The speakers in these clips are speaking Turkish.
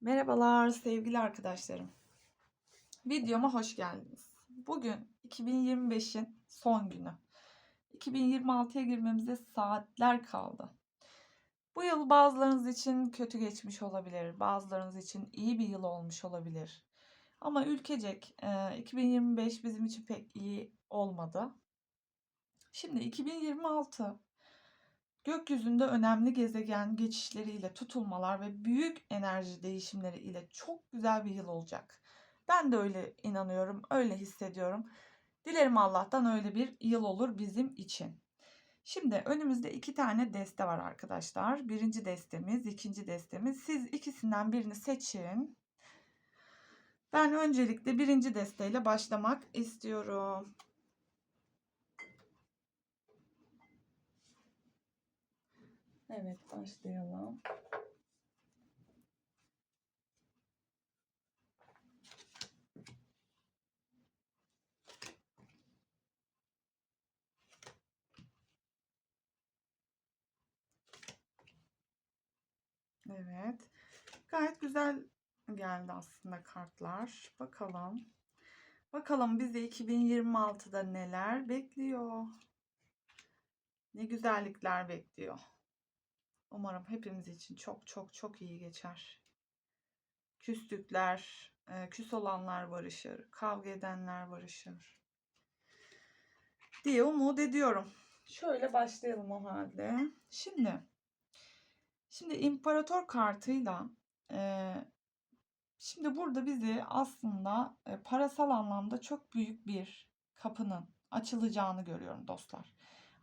Merhabalar sevgili arkadaşlarım. Videoma hoş geldiniz. Bugün 2025'in son günü. 2026'ya girmemize saatler kaldı. Bu yıl bazılarınız için kötü geçmiş olabilir, bazılarınız için iyi bir yıl olmuş olabilir. Ama ülkecek e, 2025 bizim için pek iyi olmadı. Şimdi 2026 gökyüzünde önemli gezegen geçişleriyle tutulmalar ve büyük enerji değişimleri ile çok güzel bir yıl olacak. Ben de öyle inanıyorum, öyle hissediyorum. Dilerim Allah'tan öyle bir yıl olur bizim için. Şimdi önümüzde iki tane deste var arkadaşlar. Birinci destemiz, ikinci destemiz. Siz ikisinden birini seçin. Ben öncelikle birinci desteyle başlamak istiyorum. Evet başlayalım. Evet. Gayet güzel geldi aslında kartlar. Bakalım. Bakalım bizi 2026'da neler bekliyor? Ne güzellikler bekliyor. Umarım hepimiz için çok çok çok iyi geçer. Küslükler, e, küs olanlar barışır, kavga edenler barışır diye umut ediyorum. Şöyle başlayalım o halde. Şimdi, şimdi imparator kartıyla e, şimdi burada bizi aslında e, parasal anlamda çok büyük bir kapının açılacağını görüyorum dostlar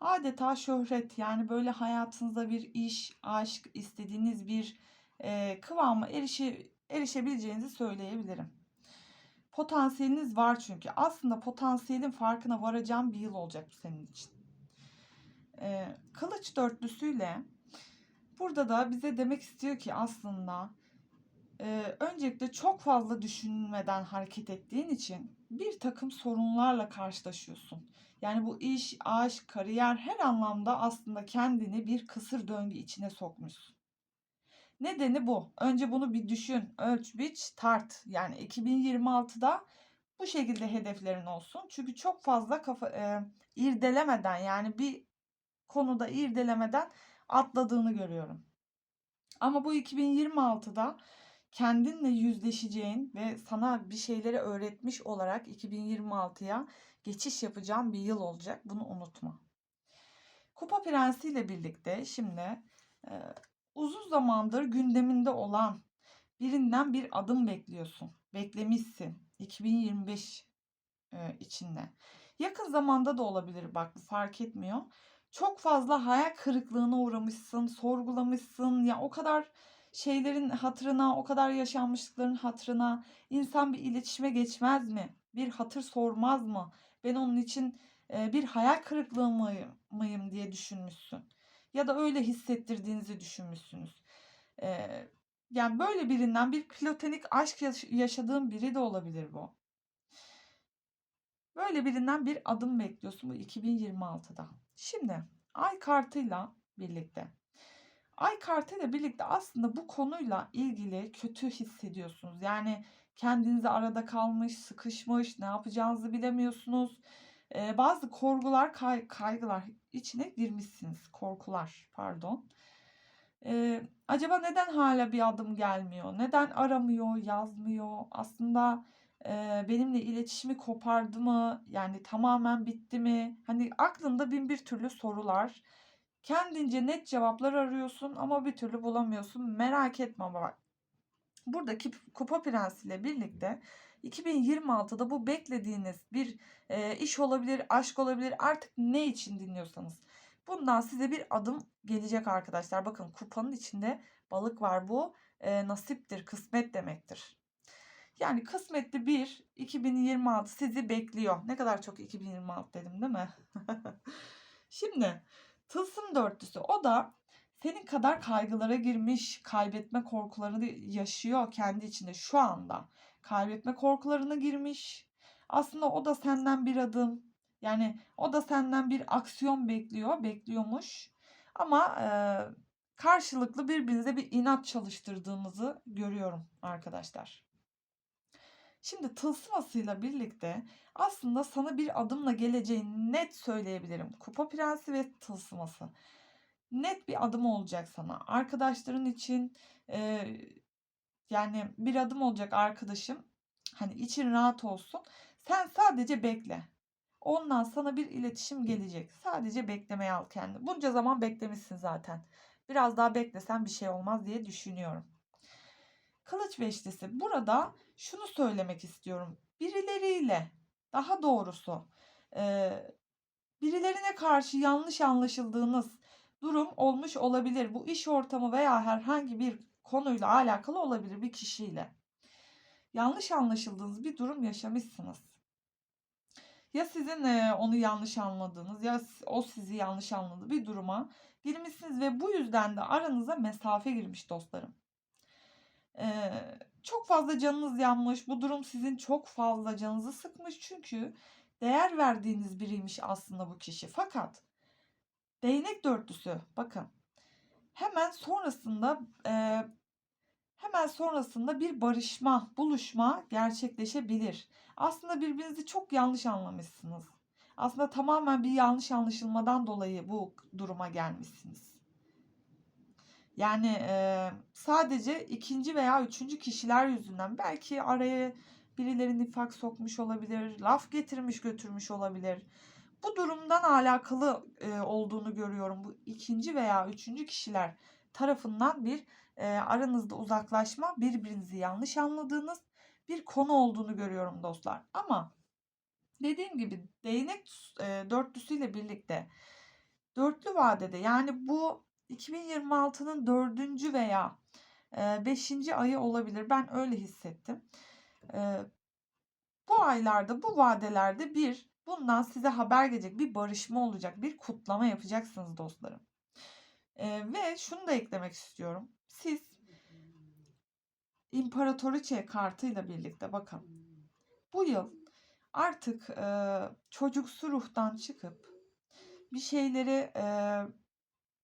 adeta şöhret yani böyle hayatınızda bir iş, aşk, istediğiniz bir e, kıvama erişe, erişebileceğinizi söyleyebilirim. Potansiyeliniz var çünkü. Aslında potansiyelin farkına varacağım bir yıl olacak bu senin için. E, kılıç dörtlüsüyle burada da bize demek istiyor ki aslında e, öncelikle çok fazla düşünmeden hareket ettiğin için bir takım sorunlarla karşılaşıyorsun. Yani bu iş, aşk, kariyer her anlamda aslında kendini bir kısır döngü içine sokmuşsun. Nedeni bu. Önce bunu bir düşün, ölç, biç, tart. Yani 2026'da bu şekilde hedeflerin olsun. Çünkü çok fazla kafa e, irdelemeden yani bir konuda irdelemeden atladığını görüyorum. Ama bu 2026'da kendinle yüzleşeceğin ve sana bir şeyleri öğretmiş olarak 2026'ya geçiş yapacağın bir yıl olacak. Bunu unutma. Kupa Prensi ile birlikte şimdi e, uzun zamandır gündeminde olan birinden bir adım bekliyorsun. Beklemişsin 2025 e, içinde. Yakın zamanda da olabilir bak fark etmiyor. Çok fazla hayal kırıklığına uğramışsın, sorgulamışsın. Ya o kadar şeylerin hatırına, o kadar yaşanmışlıkların hatırına insan bir iletişime geçmez mi? Bir hatır sormaz mı? Ben onun için e, bir hayal kırıklığı mıyım, mıyım diye düşünmüşsün. Ya da öyle hissettirdiğinizi düşünmüşsünüz. E, yani böyle birinden bir platonik aşk yaşadığın biri de olabilir bu. Böyle birinden bir adım bekliyorsun bu 2026'da. Şimdi ay kartıyla birlikte Ay kartıyla birlikte aslında bu konuyla ilgili kötü hissediyorsunuz. Yani kendinizi arada kalmış, sıkışmış, ne yapacağınızı bilemiyorsunuz. Ee, bazı korkular, kay, kaygılar içine girmişsiniz. Korkular, pardon. Ee, acaba neden hala bir adım gelmiyor? Neden aramıyor, yazmıyor? Aslında e, benimle iletişimi kopardı mı? Yani tamamen bitti mi? Hani aklında bin bir türlü sorular. Kendince net cevaplar arıyorsun ama bir türlü bulamıyorsun. Merak etme bak. Buradaki Kupa Prensi ile birlikte 2026'da bu beklediğiniz bir e, iş olabilir, aşk olabilir artık ne için dinliyorsanız. Bundan size bir adım gelecek arkadaşlar. Bakın kupanın içinde balık var bu e, nasiptir, kısmet demektir. Yani kısmetli bir 2026 sizi bekliyor. Ne kadar çok 2026 dedim değil mi? Şimdi Tılsım dörtlüsü o da senin kadar kaygılara girmiş, kaybetme korkularını yaşıyor kendi içinde şu anda. Kaybetme korkularına girmiş. Aslında o da senden bir adım, yani o da senden bir aksiyon bekliyor, bekliyormuş. Ama e, karşılıklı birbirinize bir inat çalıştırdığınızı görüyorum arkadaşlar. Şimdi tılsımasıyla birlikte aslında sana bir adımla geleceğini net söyleyebilirim. Kupa prensi ve tılsıması. Net bir adım olacak sana. Arkadaşların için e, yani bir adım olacak arkadaşım. Hani için rahat olsun. Sen sadece bekle. Ondan sana bir iletişim gelecek. Sadece beklemeye al kendini. Bunca zaman beklemişsin zaten. Biraz daha beklesen bir şey olmaz diye düşünüyorum. Kılıç beşlisi. Burada şunu söylemek istiyorum. Birileriyle daha doğrusu birilerine karşı yanlış anlaşıldığınız durum olmuş olabilir. Bu iş ortamı veya herhangi bir konuyla alakalı olabilir bir kişiyle. Yanlış anlaşıldığınız bir durum yaşamışsınız. Ya sizin e, onu yanlış anladığınız ya o sizi yanlış anladığı bir duruma girmişsiniz ve bu yüzden de aranıza mesafe girmiş dostlarım. Ee, çok fazla canınız yanmış. Bu durum sizin çok fazla canınızı sıkmış. Çünkü değer verdiğiniz biriymiş aslında bu kişi. Fakat değnek dörtlüsü bakın hemen sonrasında e, hemen sonrasında bir barışma, buluşma gerçekleşebilir. Aslında birbirinizi çok yanlış anlamışsınız. Aslında tamamen bir yanlış anlaşılmadan dolayı bu duruma gelmişsiniz. Yani e, sadece ikinci veya üçüncü kişiler yüzünden belki araya birileri nifak sokmuş olabilir, laf getirmiş götürmüş olabilir. Bu durumdan alakalı e, olduğunu görüyorum. Bu ikinci veya üçüncü kişiler tarafından bir e, aranızda uzaklaşma, birbirinizi yanlış anladığınız bir konu olduğunu görüyorum dostlar. Ama dediğim gibi değnek e, dörtlüsüyle birlikte dörtlü vadede yani bu 2026'nın dördüncü veya beşinci ayı olabilir. Ben öyle hissettim. Bu aylarda, bu vadelerde bir bundan size haber gelecek, bir barışma olacak, bir kutlama yapacaksınız dostlarım. Ve şunu da eklemek istiyorum. Siz İmparatoriçe kartıyla birlikte bakın. Bu yıl artık e, çocuksu ruhtan çıkıp bir şeyleri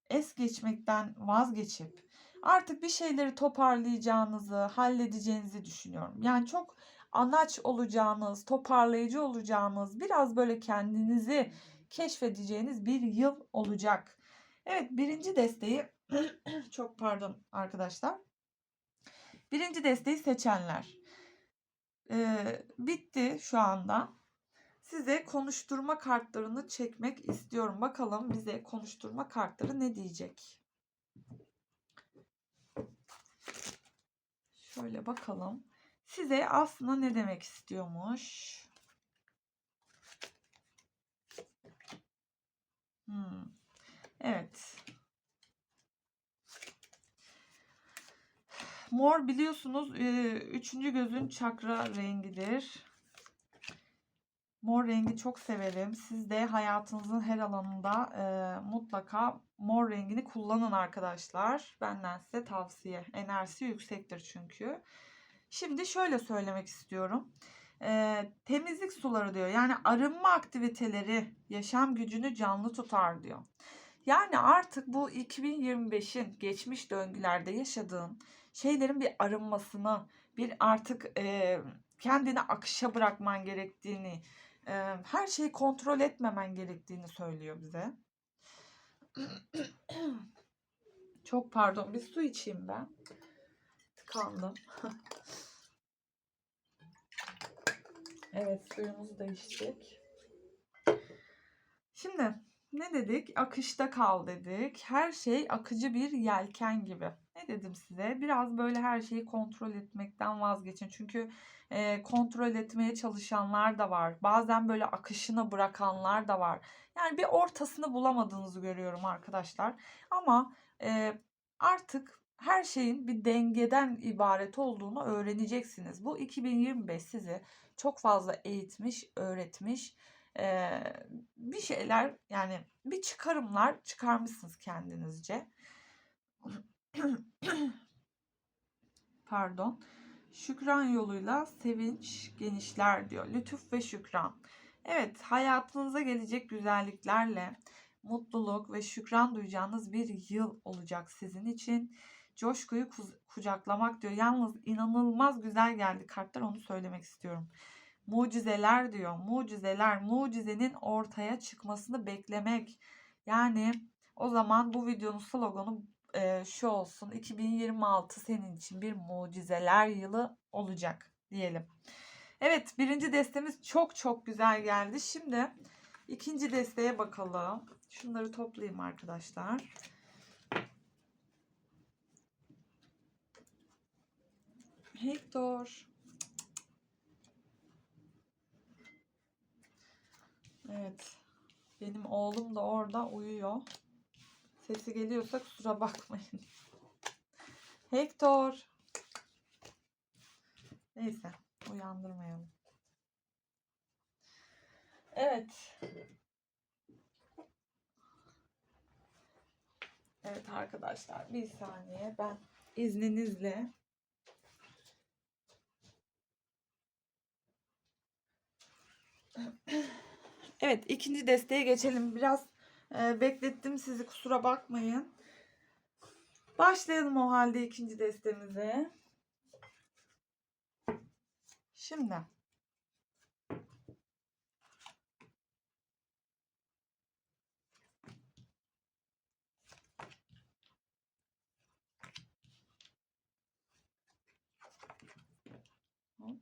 es geçmekten vazgeçip artık bir şeyleri toparlayacağınızı, halledeceğinizi düşünüyorum. Yani çok anaç olacağınız, toparlayıcı olacağınız, biraz böyle kendinizi keşfedeceğiniz bir yıl olacak. Evet birinci desteği çok pardon arkadaşlar. Birinci desteği seçenler. Ee, bitti şu anda. Size konuşturma kartlarını çekmek istiyorum. Bakalım bize konuşturma kartları ne diyecek? Şöyle bakalım. Size aslında ne demek istiyormuş? Hmm. Evet. Mor biliyorsunuz üçüncü gözün çakra rengidir. Mor rengi çok severim. Siz de hayatınızın her alanında e, mutlaka mor rengini kullanın arkadaşlar. Benden size tavsiye. Enerjisi yüksektir çünkü. Şimdi şöyle söylemek istiyorum. E, temizlik suları diyor. Yani arınma aktiviteleri yaşam gücünü canlı tutar diyor. Yani artık bu 2025'in geçmiş döngülerde yaşadığın şeylerin bir arınmasını, bir artık e, kendini akışa bırakman gerektiğini, e, her şeyi kontrol etmemen gerektiğini söylüyor bize. Çok pardon, bir su içeyim ben. Tıkandım. evet, suyumuzu da içtik. Şimdi ne dedik? Akışta kal dedik. Her şey akıcı bir yelken gibi. Dedim size? Biraz böyle her şeyi kontrol etmekten vazgeçin. Çünkü e, kontrol etmeye çalışanlar da var. Bazen böyle akışına bırakanlar da var. Yani bir ortasını bulamadığınızı görüyorum arkadaşlar. Ama e, artık her şeyin bir dengeden ibaret olduğunu öğreneceksiniz. Bu 2025 sizi çok fazla eğitmiş, öğretmiş e, bir şeyler yani bir çıkarımlar çıkarmışsınız kendinizce. Pardon. Şükran yoluyla sevinç genişler diyor. Lütuf ve şükran. Evet hayatınıza gelecek güzelliklerle mutluluk ve şükran duyacağınız bir yıl olacak sizin için. Coşkuyu kucaklamak diyor. Yalnız inanılmaz güzel geldi kartlar onu söylemek istiyorum. Mucizeler diyor. Mucizeler, mucizenin ortaya çıkmasını beklemek. Yani o zaman bu videonun sloganı e, şu olsun. 2026 senin için bir mucizeler yılı olacak diyelim. Evet birinci destemiz çok çok güzel geldi. Şimdi ikinci desteye bakalım. Şunları toplayayım arkadaşlar. Hector. Evet. Benim oğlum da orada uyuyor. Sesi geliyorsa kusura bakmayın. Hector. Neyse. Uyandırmayalım. Evet. Evet arkadaşlar bir saniye ben izninizle Evet ikinci desteğe geçelim. Biraz e, beklettim sizi kusura bakmayın. Başlayalım o halde ikinci destemize. Şimdi Hop.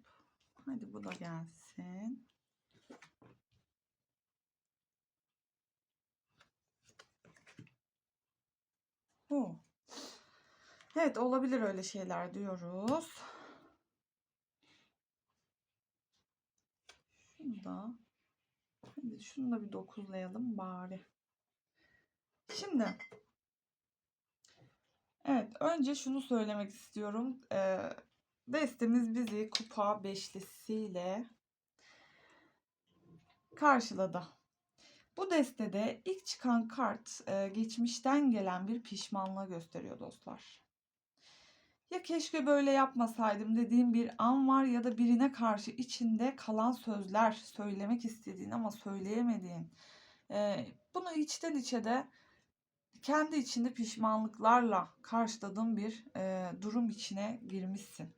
Hadi bu da gelsin. Hu. Evet olabilir öyle şeyler diyoruz. Şunu da hadi şunu da bir dokuzlayalım bari. Şimdi evet önce şunu söylemek istiyorum. Ee, destemiz bizi kupa beşlisiyle karşıladı. Bu destede ilk çıkan kart e, geçmişten gelen bir pişmanlığı gösteriyor dostlar. Ya keşke böyle yapmasaydım dediğim bir an var ya da birine karşı içinde kalan sözler söylemek istediğin ama söyleyemediğin. E, bunu içten içe de kendi içinde pişmanlıklarla karşıladığın bir e, durum içine girmişsin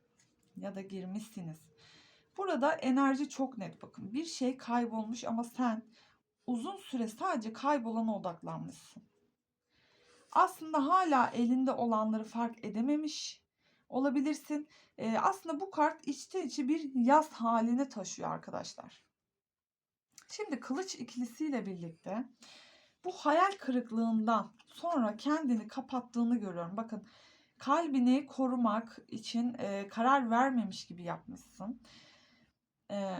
ya da girmişsiniz. Burada enerji çok net bakın. Bir şey kaybolmuş ama sen uzun süre sadece kaybolana odaklanmışsın. Aslında hala elinde olanları fark edememiş olabilirsin. Ee, aslında bu kart içten içe bir yaz haline taşıyor arkadaşlar. Şimdi kılıç ikilisiyle birlikte bu hayal kırıklığından sonra kendini kapattığını görüyorum. Bakın kalbini korumak için e, karar vermemiş gibi yapmışsın. E,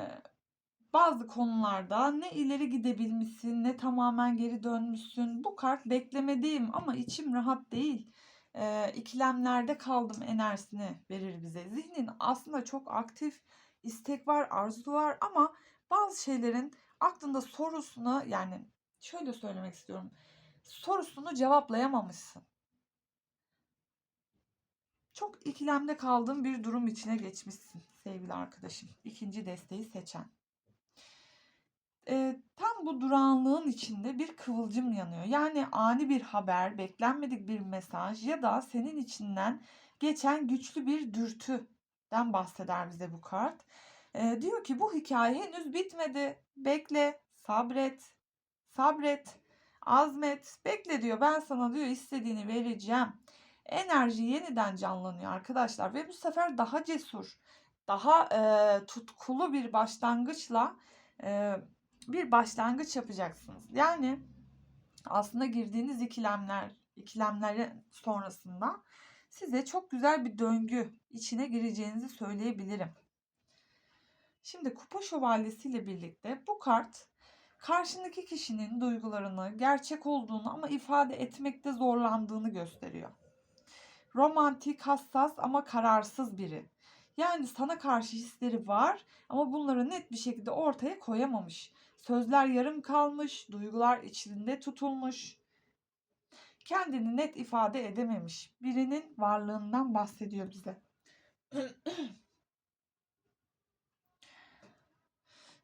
bazı konularda ne ileri gidebilmişsin ne tamamen geri dönmüşsün. Bu kart beklemediğim ama içim rahat değil. E, ikilemlerde kaldım enerjisini verir bize. Zihnin aslında çok aktif, istek var, arzu var ama bazı şeylerin aklında sorusunu yani şöyle söylemek istiyorum. Sorusunu cevaplayamamışsın. Çok ikilemde kaldığın bir durum içine geçmişsin sevgili arkadaşım. İkinci desteği seçen. E, tam bu durağanlığın içinde bir kıvılcım yanıyor. Yani ani bir haber, beklenmedik bir mesaj ya da senin içinden geçen güçlü bir dürtüden bahseder bize bu kart. E, diyor ki bu hikaye henüz bitmedi. Bekle, sabret, sabret, azmet, bekle diyor. Ben sana diyor istediğini vereceğim. Enerji yeniden canlanıyor arkadaşlar ve bu sefer daha cesur, daha e, tutkulu bir başlangıçla e, bir başlangıç yapacaksınız. Yani aslında girdiğiniz ikilemler, ikilemler sonrasında size çok güzel bir döngü içine gireceğinizi söyleyebilirim. Şimdi kupa şövalyesiyle birlikte bu kart karşındaki kişinin duygularını gerçek olduğunu ama ifade etmekte zorlandığını gösteriyor. Romantik, hassas ama kararsız biri. Yani sana karşı hisleri var ama bunları net bir şekilde ortaya koyamamış. Sözler yarım kalmış, duygular içinde tutulmuş. Kendini net ifade edememiş. Birinin varlığından bahsediyor bize.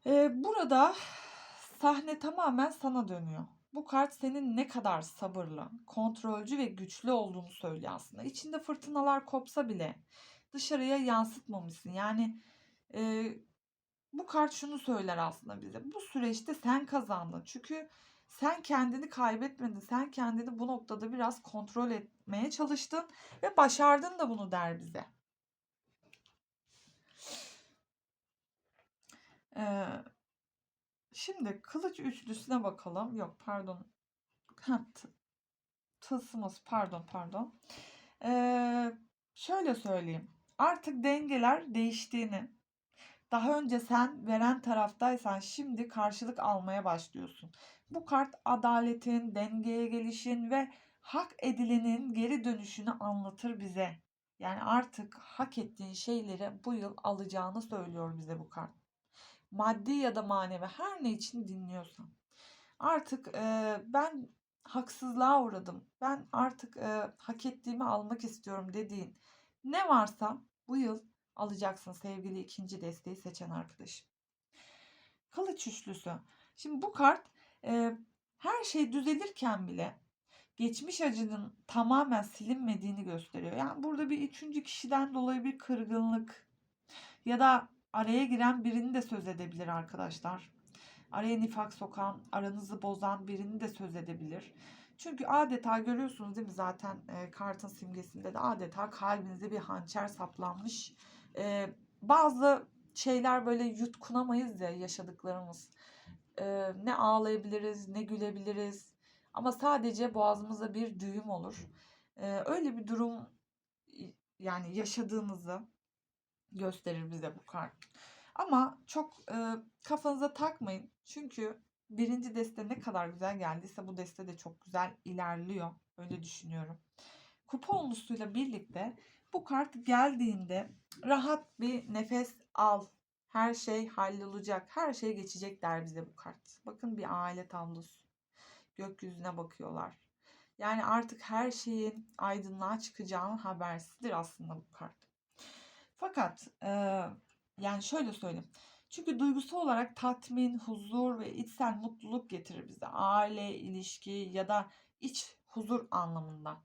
Ee, burada sahne tamamen sana dönüyor. bu kart senin ne kadar sabırlı, kontrolcü ve güçlü olduğunu söylüyor aslında. İçinde fırtınalar kopsa bile dışarıya yansıtmamışsın. Yani e, bu kart şunu söyler aslında bize. Bu süreçte sen kazandın. Çünkü sen kendini kaybetmedin. Sen kendini bu noktada biraz kontrol etmeye çalıştın ve başardın da bunu der bize. Ee, şimdi kılıç üçlüsüne bakalım. Yok pardon. Tılsımız pardon pardon. Ee, şöyle söyleyeyim. Artık dengeler değiştiğini, daha önce sen veren taraftaysan şimdi karşılık almaya başlıyorsun. Bu kart adaletin, dengeye gelişin ve hak edilenin geri dönüşünü anlatır bize. Yani artık hak ettiğin şeyleri bu yıl alacağını söylüyor bize bu kart. Maddi ya da manevi her ne için dinliyorsan. Artık e, ben haksızlığa uğradım. Ben artık e, hak ettiğimi almak istiyorum dediğin ne varsa bu yıl alacaksın sevgili ikinci desteği seçen arkadaşım. Kılıç üçlüsü. Şimdi bu kart e, her şey düzelirken bile geçmiş acının tamamen silinmediğini gösteriyor. Yani burada bir üçüncü kişiden dolayı bir kırgınlık ya da araya giren birini de söz edebilir arkadaşlar. Araya nifak sokan, aranızı bozan birini de söz edebilir. Çünkü adeta görüyorsunuz değil mi zaten e, kartın simgesinde de adeta kalbinize bir hançer saplanmış. E, bazı şeyler böyle yutkunamayız ya yaşadıklarımız. E, ne ağlayabiliriz ne gülebiliriz. Ama sadece boğazımızda bir düğüm olur. E, öyle bir durum yani yaşadığınızı gösterir bize bu kart. Ama çok e, kafanıza takmayın. Çünkü birinci deste ne kadar güzel geldiyse bu deste de çok güzel ilerliyor. Öyle düşünüyorum. Kupa onlusuyla birlikte bu kart geldiğinde rahat bir nefes al. Her şey hallolacak. Her şey geçecek der bize bu kart. Bakın bir aile tablosu. Gökyüzüne bakıyorlar. Yani artık her şeyin aydınlığa çıkacağının habersidir aslında bu kart. Fakat e, yani şöyle söyleyeyim. Çünkü duygusal olarak tatmin, huzur ve içsel mutluluk getirir bize. Aile, ilişki ya da iç huzur anlamında.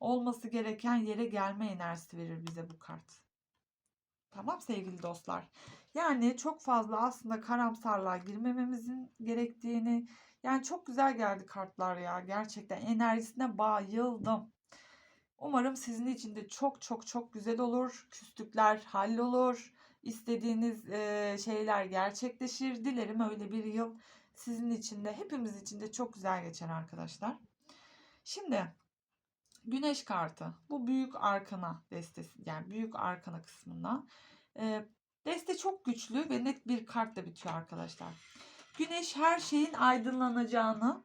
Olması gereken yere gelme enerjisi verir bize bu kart. Tamam sevgili dostlar. Yani çok fazla aslında karamsarlığa girmememizin gerektiğini yani çok güzel geldi kartlar ya. Gerçekten enerjisine bayıldım. Umarım sizin için de çok çok çok güzel olur. Küslükler hallolur. İstediğiniz şeyler gerçekleşir. Dilerim öyle bir yıl sizin için de hepimiz için de çok güzel geçer arkadaşlar. Şimdi Güneş kartı. Bu büyük arkana destesi. Yani büyük arkana kısmında. E, deste çok güçlü ve net bir kartla bitiyor arkadaşlar. Güneş her şeyin aydınlanacağını,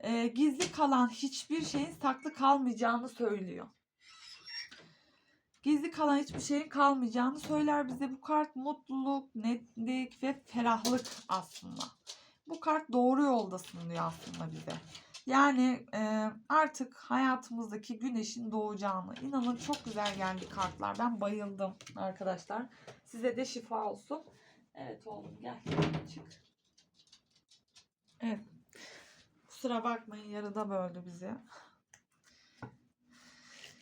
e, gizli kalan hiçbir şeyin saklı kalmayacağını söylüyor. Gizli kalan hiçbir şeyin kalmayacağını söyler bize. Bu kart mutluluk, netlik ve ferahlık aslında. Bu kart doğru yoldasın diyor aslında bize. Yani e, artık hayatımızdaki güneşin doğacağını. İnanın çok güzel geldi kartlar. Ben bayıldım arkadaşlar. Size de şifa olsun. Evet oğlum gel. Çık. Evet. Kusura bakmayın yarıda böldü bizi.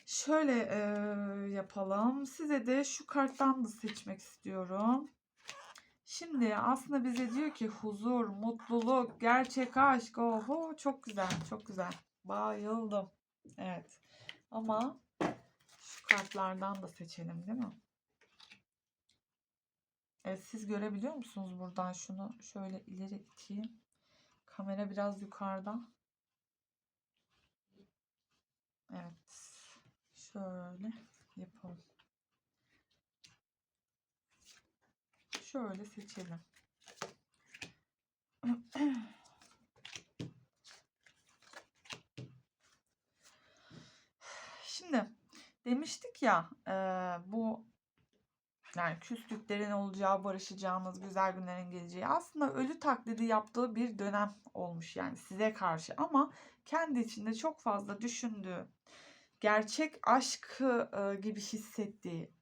Şöyle e, yapalım. Size de şu karttan da seçmek istiyorum. Şimdi aslında bize diyor ki huzur, mutluluk, gerçek aşk. Oho çok güzel, çok güzel. Bayıldım. Evet. Ama şu kartlardan da seçelim değil mi? Evet siz görebiliyor musunuz buradan şunu şöyle ileri iteyim. Kamera biraz yukarıda. Evet. Şöyle yapalım. Şöyle seçelim. Şimdi demiştik ya e, bu yani küslüklerin olacağı, barışacağınız, güzel günlerin geleceği aslında ölü taklidi yaptığı bir dönem olmuş yani size karşı ama kendi içinde çok fazla düşündüğü, gerçek aşkı e, gibi hissettiği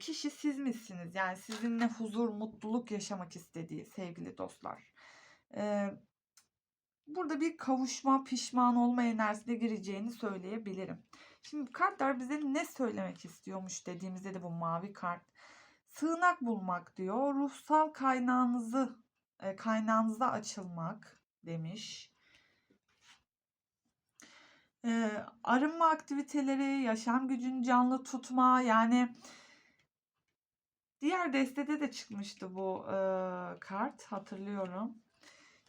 kişi siz misiniz? Yani sizinle huzur, mutluluk yaşamak istediği sevgili dostlar. Burada bir kavuşma, pişman olma enerjisine gireceğini söyleyebilirim. Şimdi kartlar bize ne söylemek istiyormuş dediğimizde de bu mavi kart. Sığınak bulmak diyor. Ruhsal kaynağınızı e, kaynağınıza açılmak demiş. Arınma aktiviteleri, yaşam gücünü canlı tutma yani diğer destede de çıkmıştı bu e, kart hatırlıyorum.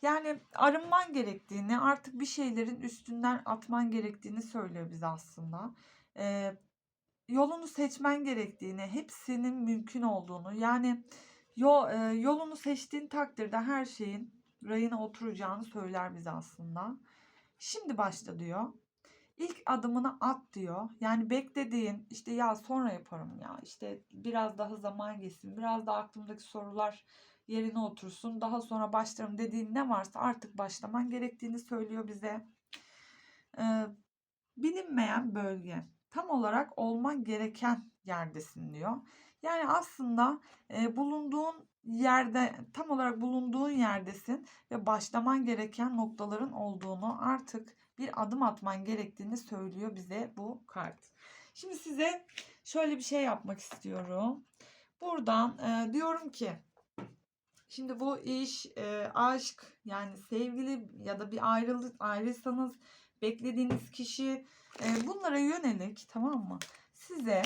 Yani arınman gerektiğini, artık bir şeylerin üstünden atman gerektiğini söylüyor bize aslında. E, yolunu seçmen gerektiğini, hepsinin mümkün olduğunu, yani yol, e, yolunu seçtiğin takdirde her şeyin rayına oturacağını söyler bize aslında. Şimdi başla diyor. İlk adımını at diyor. Yani beklediğin işte ya sonra yaparım ya işte biraz daha zaman geçsin biraz daha aklımdaki sorular yerine otursun daha sonra başlarım dediğin ne varsa artık başlaman gerektiğini söylüyor bize. Ee, bilinmeyen bölge tam olarak olman gereken yerdesin diyor. Yani aslında e, bulunduğun yerde tam olarak bulunduğun yerdesin ve başlaman gereken noktaların olduğunu artık bir adım atman gerektiğini söylüyor bize bu kart. Şimdi size şöyle bir şey yapmak istiyorum. Buradan e, diyorum ki şimdi bu iş, e, aşk yani sevgili ya da bir ayrılık ayrıysanız beklediğiniz kişi e, bunlara yönelik tamam mı? Size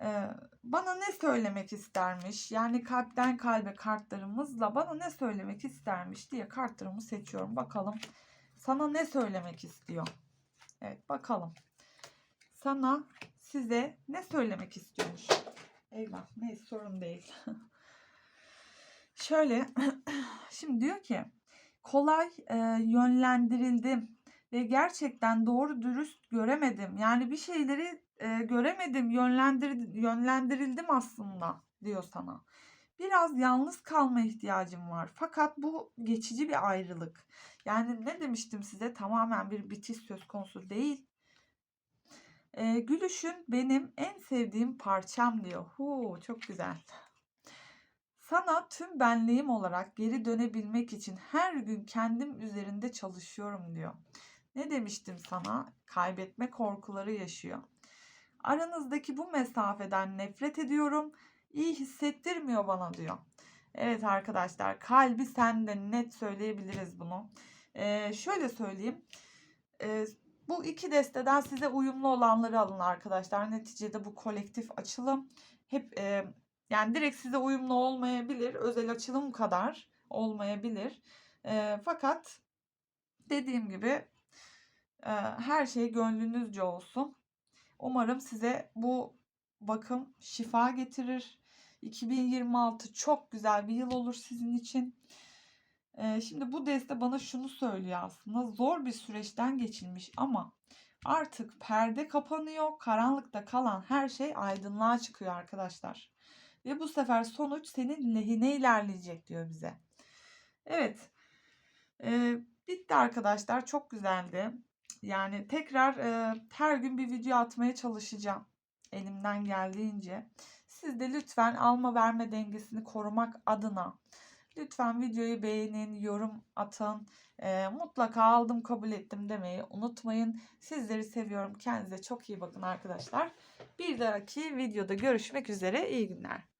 e, bana ne söylemek istermiş? Yani kalpten kalbe kartlarımızla bana ne söylemek istermiş diye kartlarımı seçiyorum. Bakalım sana ne söylemek istiyor? Evet bakalım. Sana size ne söylemek istiyormuş? Eyvah neyse sorun değil. Şöyle şimdi diyor ki kolay e, yönlendirildim ve gerçekten doğru dürüst göremedim. Yani bir şeyleri e, göremedim, yönlendir yönlendirildim aslında diyor sana. Biraz yalnız kalma ihtiyacım var. Fakat bu geçici bir ayrılık. Yani ne demiştim size tamamen bir bitiş söz konusu değil. E, gülüşün benim en sevdiğim parçam diyor. Huu, çok güzel. Sana tüm benliğim olarak geri dönebilmek için her gün kendim üzerinde çalışıyorum diyor. Ne demiştim sana? Kaybetme korkuları yaşıyor. Aranızdaki bu mesafeden nefret ediyorum. İyi hissettirmiyor bana diyor. Evet arkadaşlar kalbi sende net söyleyebiliriz bunu. Ee, şöyle söyleyeyim. Ee, bu iki desteden size uyumlu olanları alın arkadaşlar. Neticede bu kolektif açılım hep e, yani direkt size uyumlu olmayabilir. Özel açılım kadar olmayabilir. E, fakat dediğim gibi e, her şey gönlünüzce olsun. Umarım size bu bakım şifa getirir. 2026 çok güzel bir yıl olur sizin için. Ee, şimdi bu deste bana şunu söylüyor aslında. Zor bir süreçten geçilmiş ama artık perde kapanıyor. Karanlıkta kalan her şey aydınlığa çıkıyor arkadaşlar. Ve bu sefer sonuç senin lehine ilerleyecek diyor bize. Evet. Ee, bitti arkadaşlar. Çok güzeldi. Yani tekrar e, her gün bir video atmaya çalışacağım. Elimden geldiğince. Siz de lütfen alma verme dengesini korumak adına lütfen videoyu beğenin, yorum atın. E, mutlaka aldım kabul ettim demeyi unutmayın. Sizleri seviyorum. Kendinize çok iyi bakın arkadaşlar. Bir dahaki videoda görüşmek üzere. İyi günler.